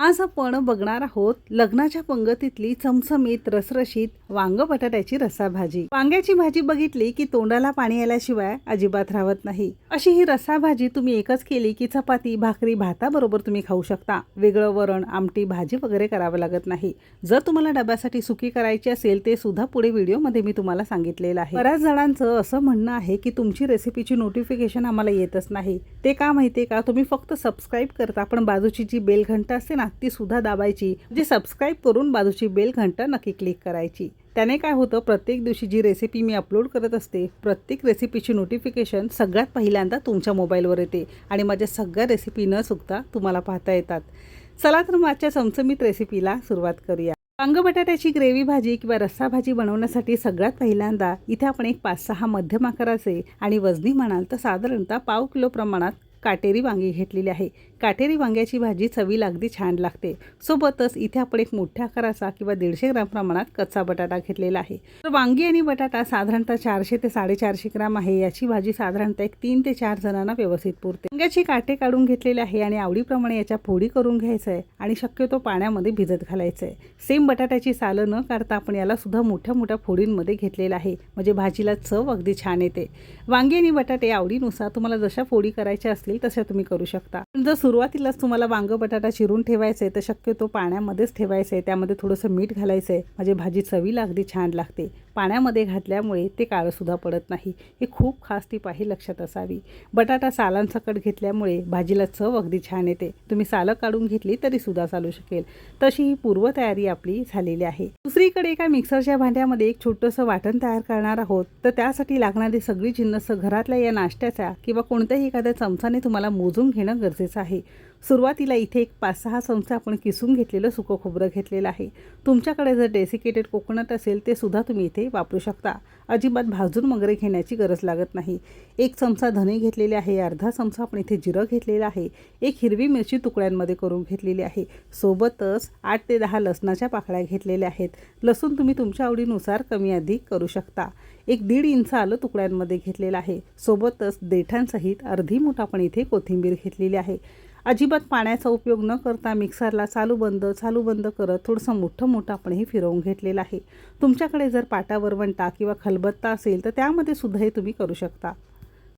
आज आपण बघणार आहोत लग्नाच्या पंगतीतली चमचमीत रसरशीत वांग बटाट्याची रसा भाजी वांग्याची भाजी बघितली की तोंडाला पाणी आल्याशिवाय अजिबात राहत नाही. अशी ही रसा भाजी तुम्ही एकच केली की चपाती भाकरी भाताबरोबर तुम्ही खाऊ शकता. वेगळं वरण आमटी भाजी वगैरे करावं लागत नाही. जर तुम्हाला डब्यासाठी सुकी करायची असेल ते सुद्धा पुढे व्हिडिओमध्ये मी तुम्हाला सांगितलेलं आहे. बऱ्याच जणांचं असं म्हणणं आहे की तुमची रेसिपीची नोटिफिकेशन आम्हाला येतच नाही. ते का माहितीये का? तुम्ही फक्त सबस्क्राईब करता पण बाजूची जी बेल घंटा असते ना ती सुद्धा दाबायची म्हणजे सबस्क्राईब करून बाजूची बेल घंटा नक्की क्लिक करायची. त्याने काय होतं प्रत्येक दिवशी जी रेसिपी मी अपलोड करत असते प्रत्येक रेसिपीची नोटिफिकेशन सगळ्यात पहिल्यांदा तुमच्या मोबाईलवर येते आणि माझ्या सगळ्या रेसिपी न चुकता तुम्हाला पाहता येतात. चला तर माझ्या चमचमीत रेसिपीला सुरुवात करूया. वांग बटाट्याची ग्रेव्ही भाजी किंवा रस्सा भाजी बनवण्यासाठी सगळ्यात पहिल्यांदा इथे आपण एक पाच सहा मध्यम आकाराचे आणि वजनी म्हणाल तर साधारणतः पाव किलो प्रमाणात काटेरी वांगी घेतलेली आहे. काटेरी वांग्याची भाजी चवीला अगदी छान लागते. सोबतच इथे आपण एक मोठ्या आकाराचा किंवा दीडशे ग्राम प्रमाणात कच्चा बटाटा घेतलेला आहे. तर वांगी आणि बटाटा साधारणतः चारशे ते साडेचारशे ग्राम आहे. याची भाजी साधारणतः एक तीन ते चार जणांना व्यवस्थित पुरते. वांग्याची काटे काढून घेतलेले आहे आणि आवडीप्रमाणे याच्या फोडी करून घ्यायचं आहे आणि शक्यतो पाण्यामध्ये भिजत घालायचं आहे सेम बटाट्याची सालं न काढता आपण याला सुद्धा मोठ्या मोठ्या फोडींमध्ये घेतलेलं आहे. म्हणजे भाजीला चव अगदी छान येते. वांगी आणि बटाटे आवडीनुसार तुम्हाला जशा फोडी करायच्या असतील तशा तुम्ही करू शकता. जर सुरुवातीलाच तुम्हाला वांग बटाटा चिरून ठेवायचं आहे तर शक्यतो पाण्यामध्येच ठेवायचं आहे त्यामध्ये थोडंसं मीठ घालायचं आहे म्हणजे भाजी चवीला अगदी छान लागते. पाण्यामध्ये घातल्यामुळे ते काळंसुद्धा पडत नाही. ही खूप खास टीप आहे लक्षात असावी. बटाटा सालांसकट घेतल्यामुळे भाजीला चव अगदी छान येते. तुम्ही सालं काढून घेतली तरी सुद्धा चालू शकेल. तशी ही पूर्वतयारी आपली झालेली आहे. दुसरीकडे एका मिक्सरच्या भांड्यामध्ये एक छोटंसं वाटण तयार करणार आहोत. तर त्यासाठी लागणारी सगळी जिन्नस घरातल्या या नाश्त्याच्या किंवा कोणत्याही एखाद्या चमचाने तुम्हाला मोजून घेणं गरजेचं आहे. सुरुवातीला इथे एक पाच सहा चमचा आपण किसून घेतलेलं सुकं खोबरं घेतलेलं आहे. तुमच्याकडे जर डेसिकेटेड कोकोनट असेल ते सुद्धा तुम्ही इथे वापरू शकता. अजिबात भाजून वगैरे घेण्याची गरज लागत नाही. एक चमचा धने घेतलेले आहे अर्धा चमचा आपण इथे जिरं घेतलेलं आहे. एक हिरवी मिरची तुकड्यांमध्ये करून घेतलेली आहे. सोबतच आठ ते दहा लसणाच्या पाकळ्या घेतलेल्या आहेत. लसूण तुम्ही तुमच्या आवडीनुसार कमी अधिक करू शकता. एक दीड इंच आलं तुकड्यांमध्ये घेतलेलं आहे. सोबतच देठांसहित अर्धी मोठा आपण इथे कोथिंबीर घेतलेली आहे. अजिबात पाण्याचा उपयोग न करता मिक्सरला चालू बंद चालू बंद करत थोडंसं मोठं मोठं आपण हे फिरवून घेतलेलं आहे. तुमच्याकडे जर पाटा वरवंटा किंवा खलबत्ता असेल तर त्यामध्ये सुद्धा हे तुम्ही करू शकता.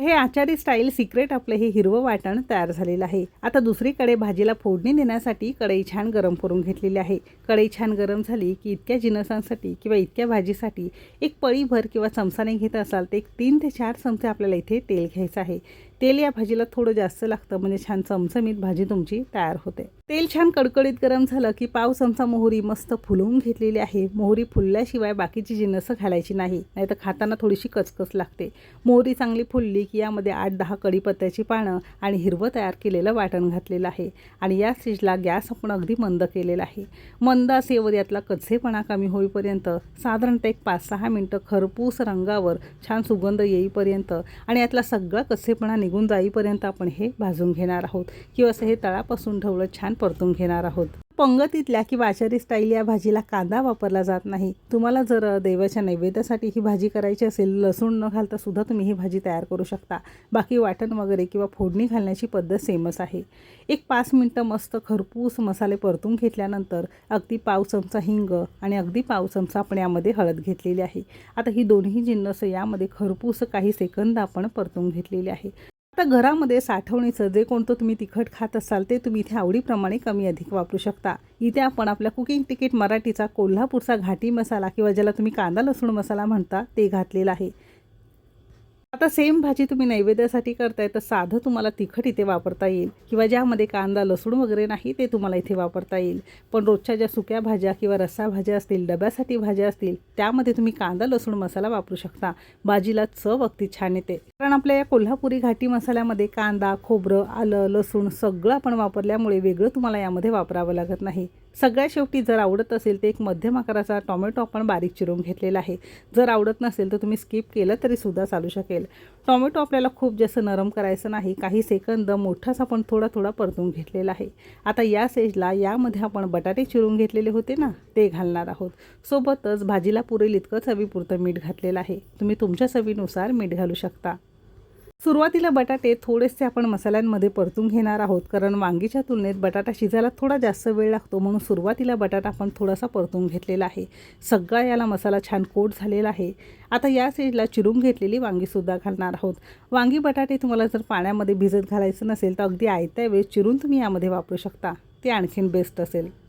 हे आचारी स्टाईल सिक्रेट आपलं हे हिरवं वाटण तयार झालेलं आहे. आता दुसरीकडे भाजीला फोडणी देण्यासाठी कढई छान गरम करून घेतलेली आहे. कढई छान गरम झाली की इतक्या जिनसांसाठी किंवा इतक्या भाजीसाठी एक पळीभर किंवा चमचाने घेत असाल तर एक तीन ते चार चमचे आपल्याला इथे तेल घ्यायचं आहे. तेल या भाजीला थोडं जास्त लागतं म्हणजे छान चमचमीत भाजी तुमची तयार होते. तेल छान कडकडीत गरम झालं की पाव चमचा मोहरी मस्त फुलवून घेतलेली आहे. मोहरी फुलल्याशिवाय बाकीची जिनसं घालायची नाही नाहीतर खाताना थोडीशी कचकच लागते. मोहरी चांगली फुलली की यामध्ये आठ दहा कढीपत्त्याची पानं आणि हिरवं तयार केलेलं वाटण घातलेलं आहे. आणि या स्टेजला गॅस आपण अगदी मंद केलेला आहे. मंद असेवर यातला कच्चेपणा कमी होईपर्यंत साधारणतः एक पाच सहा मिनटं खरपूस रंगावर छान सुगंध येईपर्यंत आणि यातला सगळा कच्चेपणा निघून जाईपर्यंत आपण हे भाजून घेणार आहोत. किंवा असं हे तळापासून ढवळं छान परतून घेणार आहोत. पंगतीतल्या किंवा आचारी स्टाईल या भाजीला कांदा वापरला जात नाही. तुम्हाला जर देवाच्या नैवेद्यासाठी ही भाजी करायची असेल लसूण न घालता सुद्धा तुम्ही ही भाजी तयार करू शकता. बाकी वाटण वगैरे किंवा फोडणी घालण्याची पद्धत सेमच आहे. एक पाच मिनटं मस्त खरपूस मसाले परतून घेतल्यानंतर अगदी पाव चमचा हिंग आणि अगदी पाव चमचा आपण यामध्ये हळद घेतलेली आहे. आता ही दोन्ही जिन्नस यामध्ये खरपूस काही सेकंद आपण परतून घेतलेली आहे. आता घरामध्ये साठवणीचं जे कोणतं तुम्ही तिखट खात असाल ते तुम्ही इथे आवडीप्रमाणे कमी अधिक वापरू शकता. इथे आपण आपल्या कुकिंग तिकीट मराठीचा कोल्हापूरचा घाटी मसाला किंवा ज्याला तुम्ही कांदा लसूण मसाला म्हणता ते घातलेला आहे. आता सेम भाजी तुम्ही नैवेद्यासाठी करताय तर साधं तुम्हाला तिखट इथे वापरता येईल. किंवा ज्यामध्ये कांदा लसूण वगैरे नाही ते तुम्हाला इथे वापरता येईल. पण रोजच्या ज्या सुक्या भाज्या किंवा रस्सा भाज्या असतील डब्यासाठी भाज्या असतील त्यामध्ये तुम्ही कांदा लसूण मसाला वापरू शकता. भाजीला चव अगदी छान येते. कारण आपल्या या कोल्हापुरी घाटी मसाल्यामध्ये कांदा खोबरं आलं लसूण सगळं आपण वापरल्यामुळे वेगळं तुम्हाला यामध्ये वापरावं लागत नाही. सगळ्यात शेवटी जर आवडत असेल तर एक मध्यम आकाराचा टॉमॅटो आपण बारीक चिरून घेतलेला आहे. जर आवडत नसेल तर तुम्ही स्किप केलं तरी सुद्धा चालू शकेल. टॉमॅटो आपल्याला खूप जास्त नरम करायचं नाही. काही सेकंद मोठाच आपण थोडा थोडा परतून घेतलेला आहे. आता या सेजला यामध्ये आपण बटाटे चिरून घेतलेले होते ना ते घालणार आहोत. सोबतच भाजीला पुरेल इतकं चवीपुरतं मीठ घातलेलं आहे. तुम्ही तुमच्या चवीनुसार मीठ घालू शकता. सुरुवातीला बटाटे थोडेसे आपण मसाल्यांमध्ये परतून घेणार आहोत. कारण वांगीच्या तुलनेत बटाटा शिजायला थोडा जास्त वेळ लागतो. म्हणून सुरुवातीला बटाटा आपण थोडासा परतून घेतलेला आहे. सगळा याला मसाला छान कोट झालेला आहे. आता या स्टेजला चिरून घेतलेली वांगीसुद्धा घालणार आहोत. वांगी बटाटे तुम्हाला जर पाण्यामध्ये भिजत घालायचं नसेल तर अगदी आयत्या वेळेस चिरून तुम्ही यामध्ये वापरू शकता. ते आणखीन बेस्ट असेल.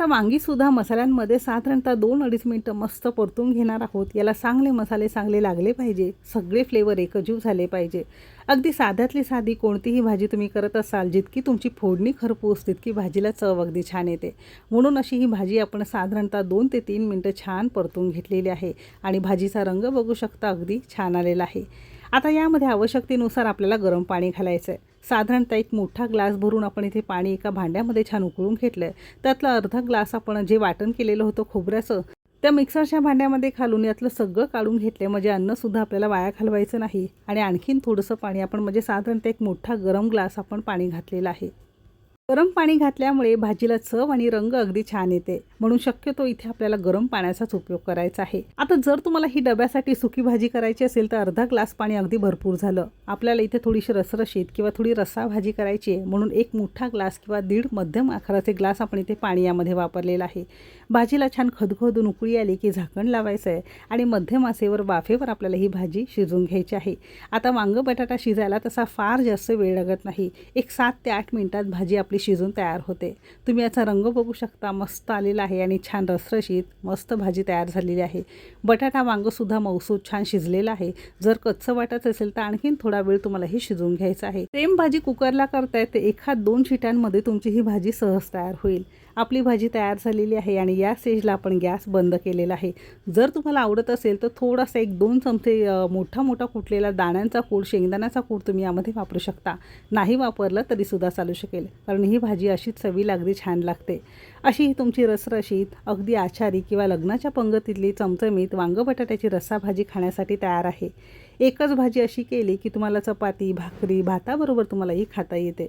आता वांगीसुद्धा मसाल्यांमध्ये साधारणतः दोन अडीच मिनटं मस्त परतून घेणार आहोत. याला चांगले मसाले चांगले लागले पाहिजे. सगळे फ्लेवर एकजीव झाले पाहिजे. अगदी साध्यातली साधी कोणतीही भाजी तुम्ही करत असाल जितकी तुमची फोडणी खरपूस तितकी भाजीला चव अगदी छान येते. म्हणून अशी ही भाजी आपण साधारणतः दोन ते तीन मिनटं छान परतून घेतलेली आहे आणि भाजीचा रंग बघू शकता अगदी छान आलेला आहे. आता यामध्ये आवश्यकतेनुसार आपल्याला गरम पाणी घालायचं आहे साधारणतः एक मोठा ग्लास भरून आपण इथे पाणी एका भांड्यामध्ये छान उकळून घेतलं आहे त्यातला अर्धा ग्लास आपण जे वाटण केलेलं होतं खोबऱ्याचं त्या मिक्सरच्या भांड्यामध्ये घालून यातलं सगळं काढून घेतलं म्हणजे अन्नसुद्धा आपल्याला वाया घालवायचं नाही. आणि आणखीन थोडंसं पाणी आपण म्हणजे साधारणतः एक मोठा गरम ग्लास आपण पाणी घातलेलं आहे. गरम पाणी घातल्यामुळे भाजीला चव आणि रंग अगदी छान येते. म्हणून शक्यतो इथे आपल्याला गरम पाण्याचाच उपयोग करायचा आहे. आता जर तुम्हाला ही डब्यासाठी सुकी भाजी करायची असेल तर अर्धा ग्लास पाणी अगदी भरपूर झालं. आपल्याला इथे थोडीशी रसरशीत किंवा थोडी रसा भाजी करायची आहे. म्हणून एक मोठा ग्लास किंवा दीड मध्यम आकाराचे ग्लास आपण इथे पाणी यामध्ये वापरलेलं आहे. भाजीला छान खदखदून उकळी आली की झाकण लावायचं आहे आणि मध्यम आसेवर वाफेवर आपल्याला ही भाजी शिजवून घ्यायची आहे. आता वांग बटाटा शिजायला तसा फार जास्त वेळ लागत नाही. एक सात ते आठ मिनिटात भाजी आपली शिजून तयार होते. तुम्ही याचा रंग बघू शकता. मस्त आलेला आहे आणि छान रसरशीत मस्त भाजी तयार झालेली आहे. बटाटा वांगंसुद्धा मौसूद छान शिजलेला आहे. जर कच्चं वाटत असेल तर आणखीन थोडा वेळ तुम्हाला हे शिजवून घ्यायचं आहे. सेम भाजी कुकरला करताय ते एखाद दोन शिट्यांमध्ये तुमची ही भाजी सहज तयार होईल. आपली भाजी तयार झालेली आहे आणि या स्टेजला आपण गॅस बंद केलेला आहे. जर तुम्हाला आवडत असेल तर थोडासा एक दोन चमचे मोठा मोठा कुटलेला दाण्यांचा कूड शेंगदाण्याचा कूड तुम्ही यामध्ये वापरू शकता. नाही वापरलं तरीसुद्धा चालू शकेल. कारण ही भाजी अशीच चवीला अगदी छान लागते. अशी तुमची रसरशीत अगदी आचारी किंवा लग्नाच्या पंगतीतली चमचमीत वांग बटाट्याची रस्सा भाजी खाण्यासाठी तयार आहे. एकच भाजी अशी केली की तुम्हाला चपाती भाकरी भाताबरोबर तुम्हाला ही खाता येते.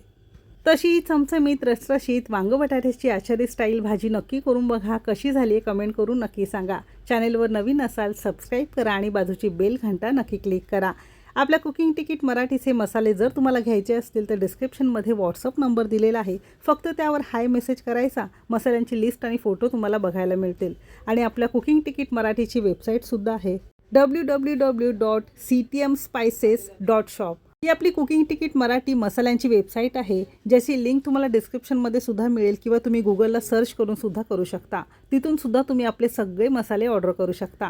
तशी चमचमीत रसरशीत वांग बटाट्याची आचारी स्टाईल भाजी नक्की करून बघा. कशी झाली आहे कमेंट करून नक्की सांगा. चॅनेलवर नवीन असाल सबस्क्राईब करा आणि बाजूची बेल घंटा नक्की क्लिक करा. आपल्या कुकिंग तिकीट मराठीचे मसाले जर तुम्हाला घ्यायचे असतील तर डिस्क्रिप्शनमध्ये व्हॉट्सअप नंबर दिलेला आहे. फक्त त्यावर हाय मेसेज करायचा मसाल्यांची लिस्ट आणि फोटो तुम्हाला बघायला मिळतील. आणि आपल्या कुकिंग तिकीट मराठीची वेबसाईटसुद्धा आहे. W W W dot C T M spices dot shop ही आपली कुकिंग तिकीट मराठी मसाल्यांची वेबसाईट आहे ज्याची लिंक तुम्हाला डिस्क्रिप्शनमध्ये सुद्धा मिळेल किंवा तुम्ही गुगलला सर्च करून सुद्धा करू शकता. तिथून सुद्धा तुम्ही आपले सगळे मसाले ऑर्डर करू शकता.